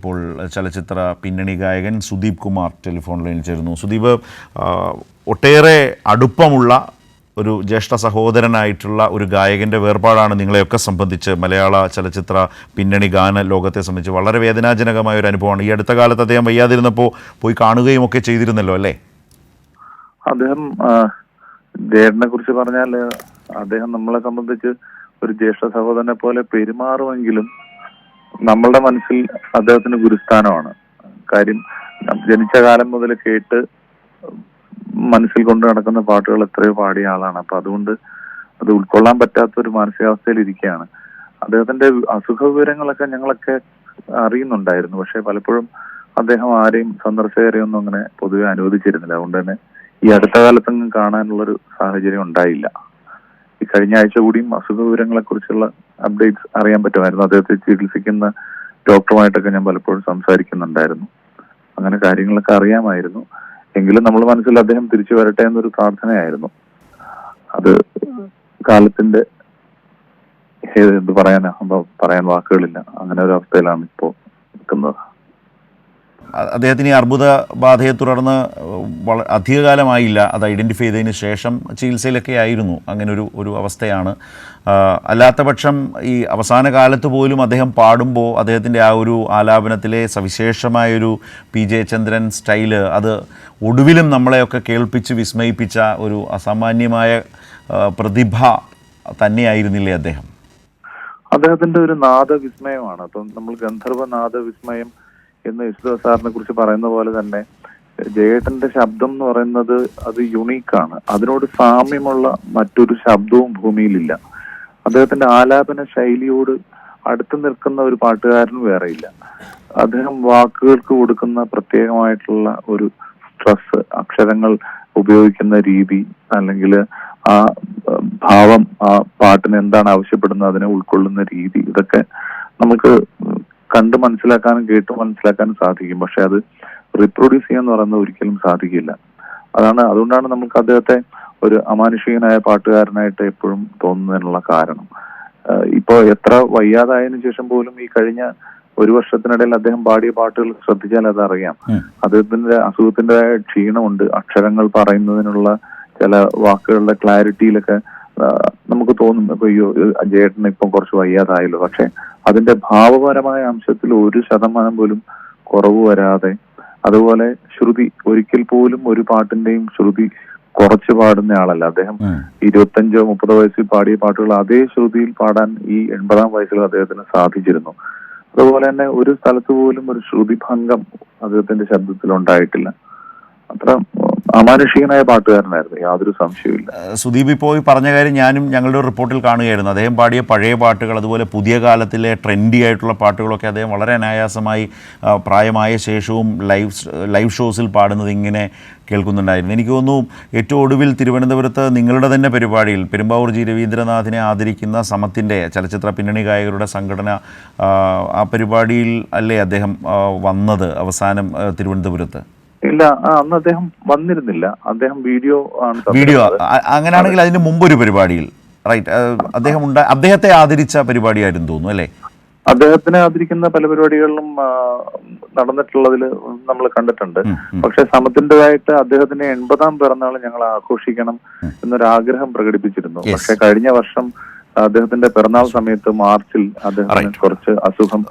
ഇപ്പോൾ ചലച്ചിത്ര പിന്നണി ഗായകൻ സുദീപ് കുമാർ ടെലിഫോൺ ലൈനിൽ ചേരുന്നു. സുദീപ് ഒട്ടേറെ അടുപ്പമുള്ള ഒരു ജ്യേഷ്ഠ സഹോദരനായിട്ടുള്ള ഒരു ഗായകന്റെ വേർപാടാണ് നിങ്ങളെയൊക്കെ സംബന്ധിച്ച് മലയാള ചലച്ചിത്ര പിന്നണി ഗാന ലോകത്തെ സംബന്ധിച്ച് വളരെ വേദനാജനകമായ ഒരു അനുഭവമാണ്. ഈ അടുത്ത കാലത്ത് അദ്ദേഹം വയ്യാതിരുന്നപ്പോൾ പോയി കാണുകയും ഒക്കെ ചെയ്തിരുന്നല്ലോ അല്ലേ? അദ്ദേഹം ദേവനെ കുറിച്ച് പറഞ്ഞാൽ അദ്ദേഹം നമ്മളെ സംബന്ധിച്ച് ഒരു ജ്യേഷ്ഠ സഹോദരനെ പോലെ പെരുമാറുമെങ്കിലും നമ്മളുടെ മനസ്സിൽ അദ്ദേഹത്തിന് ഗുരുസ്ഥാനമാണ്. കാര്യം ജനിച്ച കാലം മുതൽ കേട്ട് മനസ്സിൽ കൊണ്ട് നടക്കുന്ന പാട്ടുകൾ എത്രയോ പാടിയ ആളാണ്. അപ്പൊ അതുകൊണ്ട് അത് ഉൾക്കൊള്ളാൻ പറ്റാത്ത ഒരു മാനസികാവസ്ഥയിൽ ഇരിക്കുകയാണ്. അദ്ദേഹത്തിന്റെ അസുഖ വിവരങ്ങളൊക്കെ ഞങ്ങളൊക്കെ അറിയുന്നുണ്ടായിരുന്നു. പക്ഷെ പലപ്പോഴും അദ്ദേഹം ആരെയും സന്ദർശകരെയൊന്നും അങ്ങനെ പൊതുവെ അനുവദിച്ചിരുന്നില്ല. അതുകൊണ്ട് തന്നെ ഈ അടുത്ത കാലത്തൊന്നും കാണാനുള്ളൊരു സാഹചര്യം ഉണ്ടായില്ല. ഈ കഴിഞ്ഞ ആഴ്ച കൂടിയും അസുഖ വിവരങ്ങളെ കുറിച്ചുള്ള അപ്ഡേറ്റ്സ് അറിയാൻ പറ്റുമായിരുന്നു. അദ്ദേഹത്തെ ചികിത്സിക്കുന്ന ഡോക്ടറുമായിട്ടൊക്കെ ഞാൻ പലപ്പോഴും സംസാരിക്കുന്നുണ്ടായിരുന്നു. അങ്ങനെ കാര്യങ്ങളൊക്കെ അറിയാമായിരുന്നു. എങ്കിലും നമ്മൾ മനസ്സിൽ അദ്ദേഹം തിരിച്ചു വരട്ടെ എന്നൊരു പ്രാർത്ഥനയായിരുന്നു. അത് കാലത്തിന്റെ എന്ത് പറയാനാ? പറയാൻ വാക്കുകളില്ല. അങ്ങനെ ഒരു അവസ്ഥയിലാണ് ഇപ്പോൾ നിൽക്കുന്നത്. അദ്ദേഹത്തിന് ഈ അർബുദ ബാധയെ തുടർന്ന് വള അധികകാലമായില്ല. അത് ഐഡന്റിഫൈ ചെയ്തതിന് ശേഷം ചികിത്സയിലൊക്കെ ആയിരുന്നു. അങ്ങനെ ഒരു ഒരു അവസ്ഥയാണ്. അല്ലാത്ത പക്ഷം ഈ അവസാന കാലത്ത് പോലും അദ്ദേഹം പാടുമ്പോൾ അദ്ദേഹത്തിന്റെ ആ ഒരു ആലാപനത്തിലെ സവിശേഷമായൊരു പി ജെ ചന്ദ്രൻ സ്റ്റൈൽ അത് ഒടുവിലും നമ്മളെയൊക്കെ കേൾപ്പിച്ച് വിസ്മയിപ്പിച്ച ഒരു അസാമാന്യമായ പ്രതിഭ തന്നെയായിരുന്നില്ലേ അദ്ദേഹം? അദ്ദേഹത്തിന്റെ ഒരു നാദവിസ്മയമാണ്. അപ്പം നമ്മൾ ഗന്ധർവ നാദവിസ്മയം എന്ന് യേശുദാസ് സാറിനെ കുറിച്ച് പറയുന്ന പോലെ തന്നെ ജയേട്ടന്റെ ശബ്ദം എന്ന് പറയുന്നത് അത് യുണീക്കാണ് അതിനോട് സാമ്യമുള്ള മറ്റൊരു ശബ്ദവും ഭൂമിയിലില്ല. അദ്ദേഹത്തിന്റെ ആലാപന ശൈലിയോട് അടുത്തു നിൽക്കുന്ന ഒരു പാട്ടുകാരനും വേറെയില്ല. അദ്ദേഹം വാക്കുകൾക്ക് കൊടുക്കുന്ന പ്രത്യേകമായിട്ടുള്ള ഒരു സ്ട്രെസ് അക്ഷരങ്ങൾ ഉപയോഗിക്കുന്ന രീതി അല്ലെങ്കിൽ ആ ഭാവം ആ പാട്ടിന് എന്താണ് ആവശ്യപ്പെടുന്നത് അതിനെ ഉൾക്കൊള്ളുന്ന രീതി ഇതൊക്കെ നമുക്ക് കണ്ട് മനസ്സിലാക്കാനും കേട്ട് മനസ്സിലാക്കാനും സാധിക്കും. പക്ഷെ അത് റിപ്രൊഡ്യൂസ് ചെയ്യാന്ന് പറയുന്നത് ഒരിക്കലും സാധിക്കില്ല. അതാണ് അതുകൊണ്ടാണ് നമുക്ക് അദ്ദേഹത്തെ ഒരു അമാനുഷികനായ പാട്ടുകാരനായിട്ട് എപ്പോഴും തോന്നുന്നതിനുള്ള കാരണം. ഇപ്പോ എത്ര വയ്യാതായതിനു ശേഷം പോലും ഈ കഴിഞ്ഞ ഒരു വർഷത്തിനിടയിൽ അദ്ദേഹം പാടിയ പാട്ടുകൾ ശ്രദ്ധിച്ചാൽ അതറിയാം. അദ്ദേഹത്തിന്റെ അസുഖത്തിന്റെതായ ക്ഷീണമുണ്ട്. അക്ഷരങ്ങൾ പറയുന്നതിനുള്ള ചില വാക്കുകളുടെ ക്ലാരിറ്റിയിലൊക്കെ നമുക്ക് തോന്നും. ഇപ്പൊ അയ്യോ ജയേട്ടന് ഇപ്പം കുറച്ച് വയ്യാതായല്ലോ. പക്ഷെ അതിന്റെ ഭാവപരമായ അംശത്തിൽ ഒരു ശതമാനം പോലും കുറവ് വരാതെ അതുപോലെ ശ്രുതി ഒരിക്കൽ പോലും ഒരു പാട്ടിന്റെയും ശ്രുതി കുറച്ച് പാടുന്ന ആളല്ല. അദ്ദേഹം. ഇരുപത്തഞ്ചോ മുപ്പതോ വയസ്സിൽ പാടിയ പാട്ടുകൾ അതേ ശ്രുതിയിൽ പാടാൻ ഈ എൺപതാം വയസ്സിൽ അദ്ദേഹത്തിന് സാധിച്ചിരുന്നു. അതുപോലെ തന്നെ ഒരു സ്ഥലത്ത് പോലും ഒരു ശ്രുതിഭംഗം അദ്ദേഹത്തിന്റെ ശബ്ദത്തിൽ ഉണ്ടായിട്ടില്ല. അത്ര അമാനുഷികനായ പാട്ടുകാരനായിരുന്നു. യാതൊരു സംശയവുമില്ല. സുദീപ് ഇപ്പോൾ ഈ പറഞ്ഞ കാര്യം ഞാനും ഞങ്ങളുടെ റിപ്പോർട്ടിൽ കാണുകയായിരുന്നു. അദ്ദേഹം പാടിയ പഴയ പാട്ടുകൾ അതുപോലെ പുതിയ കാലത്തിലെ ട്രെൻഡി ആയിട്ടുള്ള പാട്ടുകളൊക്കെ അദ്ദേഹം വളരെ അനായാസമായി പ്രായമായ ശേഷവും ലൈവ് ലൈവ് ഷോസിൽ പാടുന്നത് ഇങ്ങനെ കേൾക്കുന്നുണ്ടായിരുന്നു. എനിക്ക് തോന്നുന്നു ഏറ്റവും ഒടുവിൽ തിരുവനന്തപുരത്ത് നിങ്ങളുടെ തന്നെ പരിപാടിയിൽ പെരുമ്പാവൂർ ജി രവീന്ദ്രനാഥിനെ ആദരിക്കുന്ന സമത്തിന്റെ ചലച്ചിത്ര പിന്നണി ഗായകരുടെ സംഘടന ആ പരിപാടിയിൽ അല്ലേ അദ്ദേഹം വന്നത് അവസാനം തിരുവനന്തപുരത്ത്? ഇല്ല അന്ന് അദ്ദേഹം വന്നിരുന്നില്ല. അദ്ദേഹം വീഡിയോ ആണ് വീഡിയോ അങ്ങനെയാണെങ്കിൽ അതിന് മുമ്പൊരു പരിപാടിയിൽ റൈറ്റ് അദ്ദേഹം ഉണ്ട അദ്ദേഹത്തെ ആദരിച്ച പരിപാടിയായിരുന്നു തോന്നുന്നു അല്ലേ? അദ്ദേഹത്തിനെ ആദരിക്കുന്ന പല പരിപാടികളിലും നടന്നിട്ടുള്ളതിൽ നമ്മൾ കണ്ടിട്ടുണ്ട്. പക്ഷെ സമത്തിന്റെതായിട്ട് അദ്ദേഹത്തിന്റെ എൺപതാം പിറന്നാൾ ഞങ്ങൾ ആഘോഷിക്കണം എന്നൊരു ആഗ്രഹം പ്രകടിപ്പിച്ചിരുന്നു പക്ഷെ കഴിഞ്ഞ വർഷം അദ്ദേഹത്തിന്റെ പിറന്നാൾ സമയത്ത് മാർച്ചിൽ അദ്ദേഹത്തിന് കുറച്ച് അസുഖം